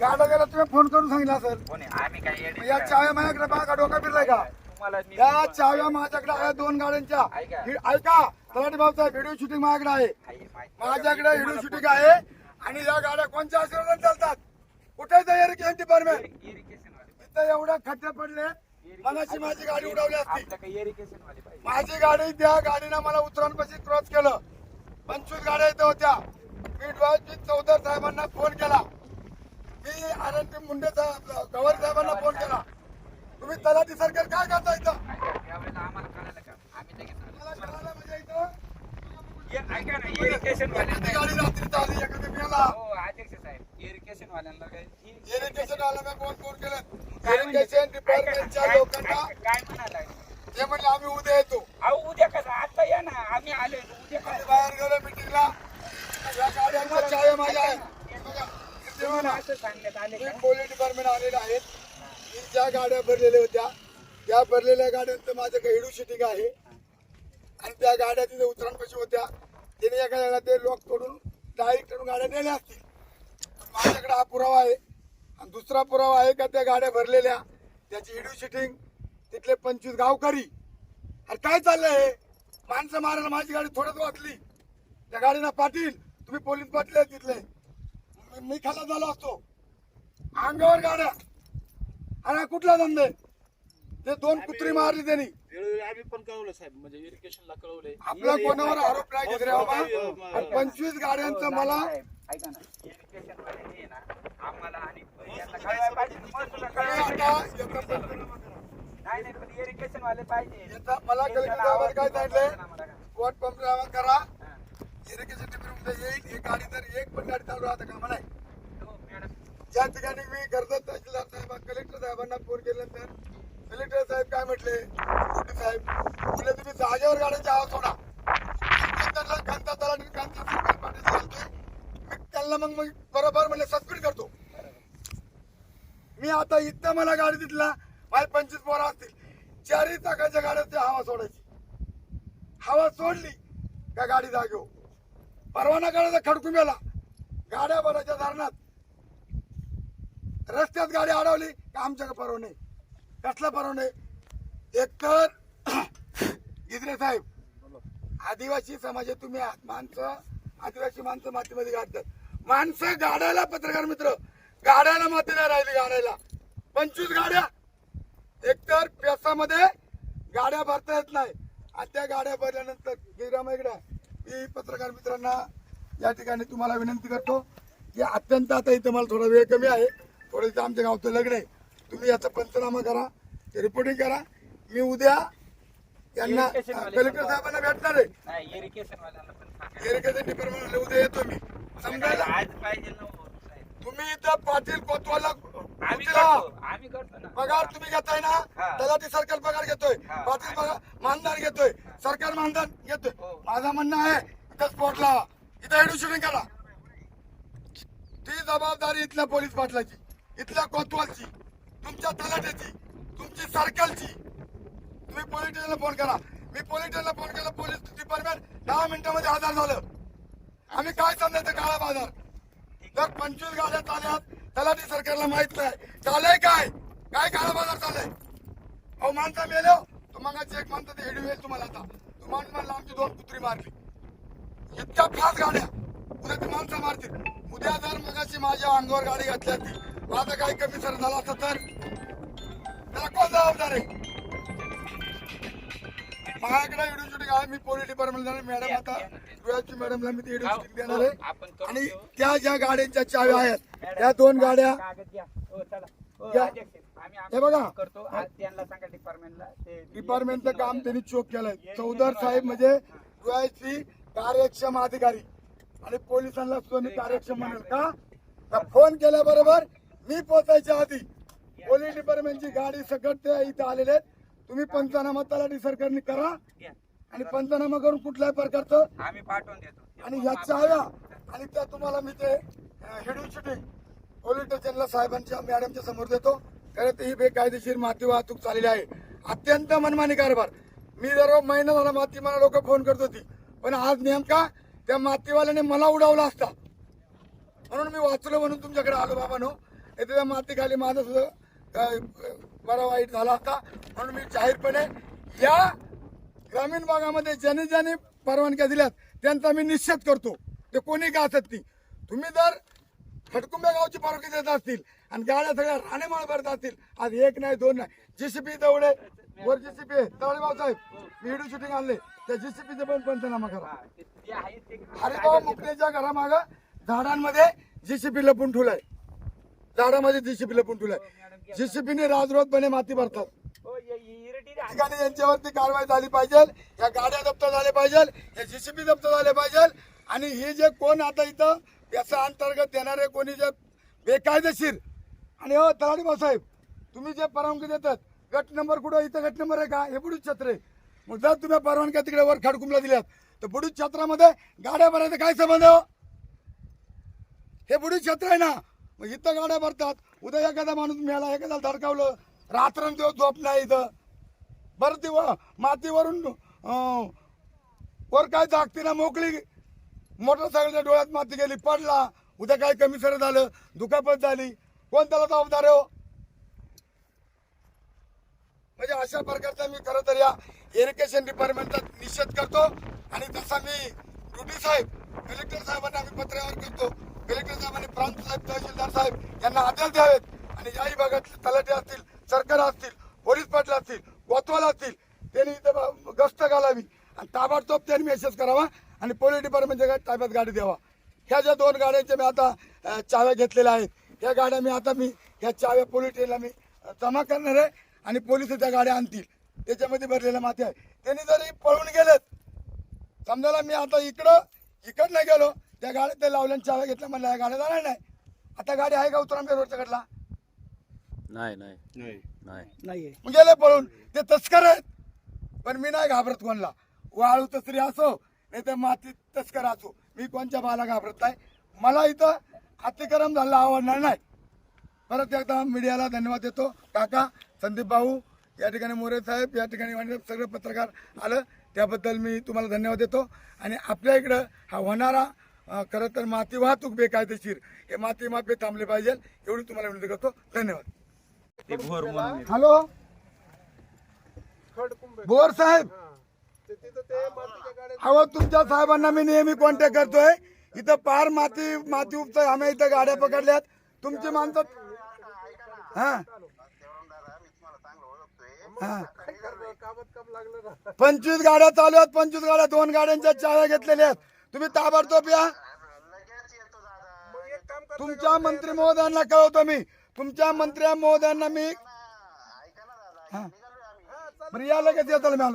गाडा गेला तुम्ही फोन करून सांगितला सर कोणी आम्ही काय येडे या चाव्या माझ्याकडे बघा डोका फिरलाय का? तुम्हाला मी या चाव्या माझ्याकडे आहे दोन गाड्यांच्या. ऐका. ही- ऐका तलाठी भाऊचा व्हिडिओ शूटिंग माझ्याकडे आहे. माहिती. माझ्याकडे व्हिडिओ शूटिंग आहे आणि या गाड्या कोणत्या आशीर्वादाने चालतात? कुठे तयारी डिपार्टमेंट इरिगेशन वाले इथं एवढ्या खड्डे पडले मनाची माझी गाडी उडवली असती. आपलं काही इरिगेशन वाले पाहिजे. माझी गाडी त्या गाडीनं मला उतरांपाशी क्रॉस केलं. पंचवीस गाड्या इथं होत्या. मी चौधर साहेबांना फोन केला. मी आनंद मुंडे साहेब गवारी साहेबांना फोन केला. तुम्ही तलाठी सरकार काय करता इथं? म्हणजे इथं ऐका ना इरिगेशन एखादी वाल्यांना गाडी रात्रीत आली एखादी मेला. हो अध्यक्ष साहेब इरिगेशन वाल्यांना काय इरिगेशन फोन फोन केलं? इरिगेशन डिपार्टमेंटच्या काय- लोकांना. काय म्हणाला ते म्हणले आम्ही उद्या येतो अहो उद्या कसं आता या ना आम्ही आले उद्या आम्ही कसं बाहेर गेलो मिटिंगला या गाड्यांना चाव्या माझ्या आहेत बघा, इथे बघा. असं सांगण्यात आले मी का पोलीस डिपार्टमेंट आलेले आहेत. मी ज्या गाड्या भरलेल्या होत्या त्या भरलेल्या गाड्यांचं माझं गहिडू शिटिंग आहे? आणि त्या गाड्या तिथे उतरणपाशी होत्या. तिने एखाद्या ते लॉक तोडून डायरेक्ट गाड्या नेल्या असतील. माझ्याकडे हा पुरावा आहे. आणि दुसरा पुरावा आहे का त्या गाड्या भरलेल्या त्याची हिडू शिटिंग तिथले पंचवीस गावकरी. अरे काय चाललंय हे? माणसं मारायला माझी गाडी थोडंच वाचली. त्या गाडीना पाटील तुम्ही पोलीस पाटील तिथले. मी- खाला झालो असतो. अंगावर गाड्या. अरे कुठला धंदे ते दोन कुत्री मारली त्यांनी. वेळोवेळी आम्ही पण कळवलं साहेब. म्हणजे इरिगेशनला कळवलंय. आपला कोणावर आरोप नाही घेत रे बाबा आणि पंचवीस गाड्यांचं मला साहेब, ऐका ना. इरिगेशन वाले हे ना आम्हाला आणि यांना कळवायला पाहिजे महसूल तुम्ही कळवायला आता पाहिजे. याचा पंचनामा करा. नाही नाही पण इरिगेशन वाले पाहिजे. याचा मला काय सांगितलंय कोर्ट पंचनामा करा. इरिगेशन डिपार्टमेंट येईल ही गाडी तर एक पण गाडी चालू राहता कामा नाही हो, ज्या ठिकाणी मी कर्जत तहसीलदार साहेब कलेक्टर साहेबांना फोन केल्यानंतर कलेक्टर साहेब काय म्हटले? साहेब म्हटले तुम्ही जागेवर गाड्यांची आवाज सोडा. कांता तलाठी मी त्यांना मग मग बरोबर म्हणले सस्पेंड करतो. मी आता इथं मला गाडी तिथला माझे पंचवीस पोरं असतील. चारही चाकाच्या गाड्याची हवा सोडायची. हवा सोडली का गाडी जागेव परवाना काढायचा खडकून गेला गाड्या भरायच्या धरणात. रस्त्यात गाडी अडवली का आमच्याकडे परवाने कसला परवाने एकतर इद्रे साहेब आदिवासी समाजात तुम्ही आहात. माणसं आदिवासी माणसं मातीमध्ये गाडतात. माणसं गाड्याला पत्रकार मित्र गाड्याला माती नाही राहिली गाड्याला. पंचवीस गाड्या. एकतर पेसामध्ये गाड्या भरता येत नाही. आणि त्या गाड्या भरल्यानंतर गिरामा इकडे मी पत्रकार मित्रांना या ठिकाणी तुम्हाला विनंती करतो की अत्यंत आता इथं मला थोडा वेळ कमी आहे. थोडं इथं आमच्या गावचं लग्न आहे. तुम्ही याचा पंचनामा करा रिपोर्टिंग करा. मी उद्या यांना कलेक्टर साहेबांना भेटणार आहे नाही इरिगेशन वाल्यांना पण सांगा इरिगेशन डिपार्टमेंटला उद्या येतो मी समजायला आज पाहिजे ना हो, साहेब तुम्ही इथं पाटील कोतवाला आम्ही उचला. करतो आम्ही करतो ना पगार तुम्ही घेताय ना हा. तलाठी सरकार पगार घेतोय हा. पाटील पगार मानधन घेतोय सरकार मानधन घेतोय हो. माझं म्हणणं आहे इथं स्पॉटला इथं हेडू शूटिंग करा ती जबाबदारी इथल्या पोलीस पाटलाची इथल्या कोतवालची तुमच्या तलाट्याची तुमची सर्कलची तुम्ही पोलीस स्टेशनला फोन करा. मी पोलीस स्टेशनला फोन केला पोलीस डिपार्टमेंट दहा मिनिटांमध्ये आजार झालं. आम्ही काय समजायचं काळा बाजार? जर पंचवीस गाड्या चालल्यात तलाठी सरकारला माहीत नाही. चालय काय? काय काळा बाजार चालय अहो माणसा मेलो. तुम्हाला चेक एक ते हेडू येईल तुम्हाला आता. माणूस म्हणला आमची दोन कुत्री मारली. इतक्या फास्ट गाड्या. उद्या ती माणसं मारतील. उद्या जर मगाशी माझ्या अंगावर गाडी घातली असती माझं काही कमी सर झाला असतं तर? कोण जबाबदार. आहे माझ्याकडे व्हिडिओ शूटिंग आहे मी पोलीस डिपार्टमेंट जाणार मॅडम आता डोळ्याची मॅडमला मी व्हिडिओ शूटिंग देणार आहे. आणि. त्या ज्या गाड्यांच्या चाव्या आहेत त्या दोन गाड्या हो बघा. करतो. आज त्यांना सांगा डिपार्टमेंटला ते डिपार्टमेंटचं काम त्यांनी चोख केलंय. चौधर साहेब म्हणजे डोळ्याची कार्यक्षम अधिकारी. आणि पोलिसांना सुद्धा मी कार्यक्षम म्हणेल. का? तर फोन केल्याबरोबर मी पोचायच्या आधी पोलीस डिपार्टमेंटची गाडी सकट ते इथं आलेले आहेत. तुम्ही पंचनामा तलाठी सरकारने करा. आणि पंचनामा करून कुठल्याही प्रकारचं आम्ही पाठवून देतो. आणि या चाव्या आणि त्या तुम्हाला मी ते हेडू शूटिंग पोलीस स्टेशनला साहेबांच्या मॅडमच्या समोर देतो. करत ही बेकायदेशीर माती वाहतूक चाललेली आहे. अत्यंत मनमानी कारभार. मी जर महिना झाला माती मला लोक फोन करत होती. पण आज नेमका त्या मातीवाल्याने मला उडवला असता. म्हणून मी वाचलो म्हणून तुमच्याकडे आलो बाबानो. इथे त्या मातीखाली माझं सुद्धा बरा वाईट झाला असता म्हणून मी जाहीरपणे या ग्रामीण भागामध्ये ज्याने ज्याने परवानग्या दिल्यात त्यांचा मी निश्चित करतो. ते कोणी का असत नाही. तुम्ही जर खटकुंब्या गावची पारोखी देत असतील आणि गाड्या सगळ्या राणेमाळ भरत असतील. आज एक नाही दोन नाही. जीसीपी तेवढे. वर जीसीपी आहे. तळेगाव साहेब व्हिडिओ शूटिंग आणले. त्या जीसीपीचे पण पंचनामा करा. हरिभाऊ मुकलेच्या घरामाग झाडांमध्ये जीसीपी लपून ठेवलाय. झाडामध्ये जीसीपी लपून ठेवलाय. जीसीपीने राजरोधपणे माती भरतात. ठिकाणी यांच्यावरती कारवाई झाली पाहिजे. या गाड्या जप्त झाल्या पाहिजे. या जीसीपी जप्त झाले पाहिजे. आणि हे जे कोण आता इथं याचा अंतर्गत देणारे कोणी जे बेकायदेशीर आणि हो तलाठी साहेब तुम्ही जे परवानगी देतात गट नंबर कुठं? इथं गट नंबर आहे का? हे बुडूच छत्र आहे. मग जर तुम्ही परवानग्या तिकडे वर खडकुंबला दिल्यात तर बुडूच छत्रामध्ये गाड्या भरायचं काय संबंध? हो हे बुडूच छत्र आहे ना? मग इथं गाड्या भरतात. उद्या एखादा माणूस मिळाला एखादा धडकावलं रात्रंदिवस झोप नाही इथं. बरं ती व- मातीवरून वर काय जागती ना मोकळी? मोटरसायकलच्या डोळ्यात माती गेली पडला. उद्या काय कमी सर झालं दुखापत झाली. कोण त्याला जबाबदार हो? म्हणजे अशा प्रकारचा मी खरं तर या इरिगेशन डिपार्टमेंटचा निषेध करतो. आणि तसा मी ड्युटी साहेब कलेक्टर साहेबांना आम्ही पत्रावर करतो. कलेक्टर साहेबांनी प्रांत साहेब तहसीलदार साहेब यांना आदेश द्यावेत. आणि याही भागातले तलाटे असतील सरकार असतील पोलीस पाटील असतील कोतवाल असतील त्यांनी इथं गस्त घालावी. आणि ताबडतोब त्यांनी मेसेज करावा. आणि पोलीस डिपार्टमेंटच्या ताब्यात गाडी द्यावा. ह्या ज्या दोन गाड्यांच्या मी आता चाव्या घेतलेल्या आहेत ह्या गाड्या मी आता मी ह्या चाव्या पोलीस स्टेशनला मी जमा करणार आहे आणि पोलीस त्या गाड्या आणतील. त्याच्यामध्ये भरलेल्या माती आहे त्यांनी जरी पळून गेलेत समजायला मी आता इकडं इकडनं गेलो त्या गाड्या ते लावल्या आणि चाव्या घेतल्या म्हणलं या गाड्या जाणार नाही. आता गाडी आहे का उतरांबे रोडच्या कडला नाही नाही. नाही. गेले पळून. ते तस्कर आहेत. पण मी नाही घाबरत कोणला. वाळू तसरी असो नाही तर माती तस्कर असो. मी कोणच्या बाला घाबरत नाही. मला इथं अतिक्रम झाला आवडणार नाही. परत एकदा मीडियाला धन्यवाद देतो. काका संदीप भाऊ या ठिकाणी मोरे साहेब या ठिकाणी सगळे पत्रकार आलं. त्याबद्दल मी तुम्हाला धन्यवाद देतो. आणि आपल्या इकडं हा होणारा खरं तर माती वाहतूक बेकायदेशीर हे माती माफी थांबले पाहिजे एवढी तुम्हाला विनंती करतो. धन्यवाद. हॅलो? बोर साहेब! अहो तुमच्या साहेबांना मी नेहमी कॉन्टॅक्ट करतोय. इथं पार माती माती उपचा आम्ही इथं गाड्या पकडल्यात. तुमची माणसं हा. हा. पंचवीस गाड्या चालू आहेत. पंचवीस गाड्या दोन गाड्यांच्या चाव्या घेतलेल्या आहेत. तुम्ही ताबडतोब या. तुमच्या मंत्री महोदयांना कळवतो मी. तुमच्या मंत्री महोदयांना मी हा बरं या लगेच येतो मी